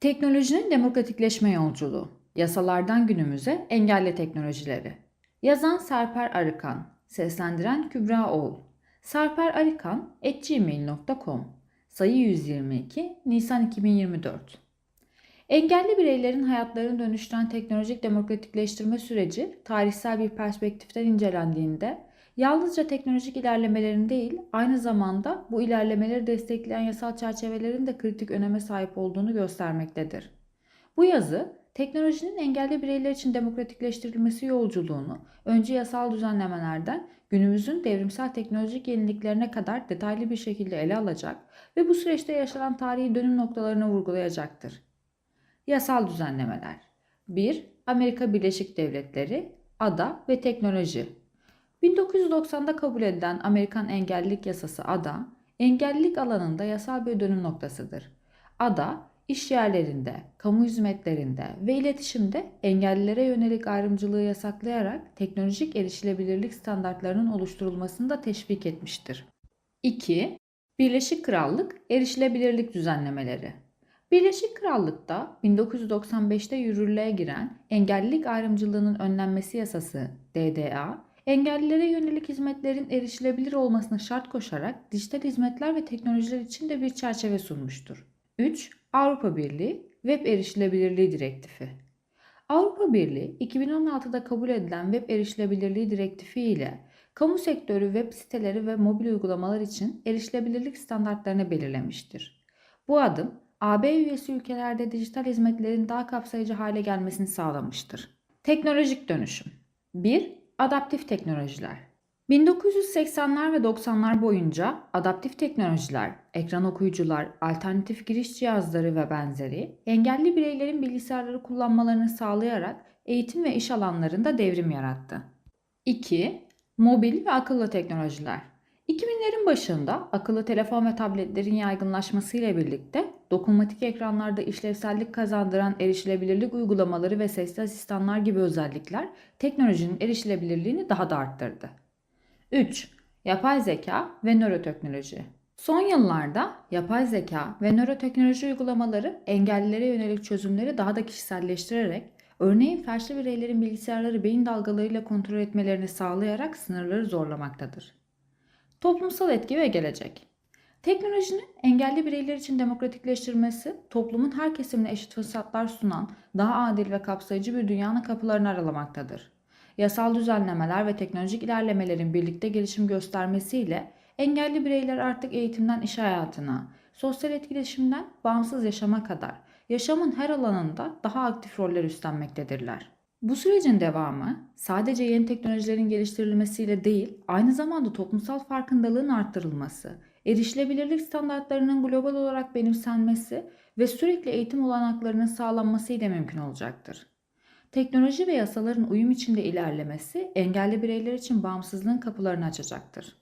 Teknolojinin demokratikleşme yolculuğu. Yasalardan günümüze engelli teknolojileri. Yazan Serper Arıkan. Seslendiren Kübra Oğul. Serper Arıkan gmail.com Sayı 122 Nisan 2024 Engelli bireylerin hayatlarını dönüştüren teknolojik demokratikleştirme süreci tarihsel bir perspektiften incelendiğinde yalnızca teknolojik ilerlemelerin değil, aynı zamanda bu ilerlemeleri destekleyen yasal çerçevelerin de kritik öneme sahip olduğunu göstermektedir. Bu yazı, teknolojinin engelli bireyler için demokratikleştirilmesi yolculuğunu önce yasal düzenlemelerden günümüzün devrimsel teknolojik yeniliklerine kadar detaylı bir şekilde ele alacak ve bu süreçte yaşanan tarihi dönüm noktalarını vurgulayacaktır. Yasal düzenlemeler 1. Amerika Birleşik Devletleri, Ada ve Teknoloji 1990'da kabul edilen Amerikan Engellilik Yasası ADA, engellilik alanında yasal bir dönüm noktasıdır. ADA, iş yerlerinde, kamu hizmetlerinde ve iletişimde engellilere yönelik ayrımcılığı yasaklayarak teknolojik erişilebilirlik standartlarının oluşturulmasını da teşvik etmiştir. 2. Birleşik Krallık Erişilebilirlik Düzenlemeleri Birleşik Krallık'ta 1995'te yürürlüğe giren Engellilik Ayrımcılığının Önlenmesi Yasası DDA, engellilere yönelik hizmetlerin erişilebilir olmasına şart koşarak dijital hizmetler ve teknolojiler için de bir çerçeve sunmuştur. 3. Avrupa Birliği Web Erişilebilirliği Direktifi Avrupa Birliği 2016'da kabul edilen Web Erişilebilirliği Direktifi ile kamu sektörü web siteleri ve mobil uygulamalar için erişilebilirlik standartlarını belirlemiştir. Bu adım AB üyesi ülkelerde dijital hizmetlerin daha kapsayıcı hale gelmesini sağlamıştır. Teknolojik dönüşüm 1. Adaptif teknolojiler 1980'ler ve 90'lar boyunca adaptif teknolojiler, ekran okuyucular, alternatif giriş cihazları ve benzeri engelli bireylerin bilgisayarları kullanmalarını sağlayarak eğitim ve iş alanlarında devrim yarattı. 2. Mobil ve akıllı teknolojiler 2000'lerin başında akıllı telefon ve tabletlerin yaygınlaşmasıyla birlikte dokunmatik ekranlarda işlevsellik kazandıran erişilebilirlik uygulamaları ve sesli asistanlar gibi özellikler teknolojinin erişilebilirliğini daha da arttırdı. 3. Yapay zeka ve nöroteknoloji. Son yıllarda yapay zeka ve nöroteknoloji uygulamaları engellilere yönelik çözümleri daha da kişiselleştirerek, örneğin felçli bireylerin bilgisayarları beyin dalgalarıyla kontrol etmelerini sağlayarak sınırları zorlamaktadır. Toplumsal etki ve gelecek. Teknolojinin engelli bireyler için demokratikleştirmesi, toplumun her kesimine eşit fırsatlar sunan, daha adil ve kapsayıcı bir dünyanın kapılarını aralamaktadır. Yasal düzenlemeler ve teknolojik ilerlemelerin birlikte gelişim göstermesiyle engelli bireyler artık eğitimden iş hayatına, sosyal etkileşimden bağımsız yaşama kadar yaşamın her alanında daha aktif roller üstlenmektedirler. Bu sürecin devamı sadece yeni teknolojilerin geliştirilmesiyle değil, aynı zamanda toplumsal farkındalığın arttırılması, erişilebilirlik standartlarının global olarak benimsenmesi ve sürekli eğitim olanaklarının sağlanması ile mümkün olacaktır. Teknoloji ve yasaların uyum içinde ilerlemesi engelli bireyler için bağımsızlığın kapılarını açacaktır.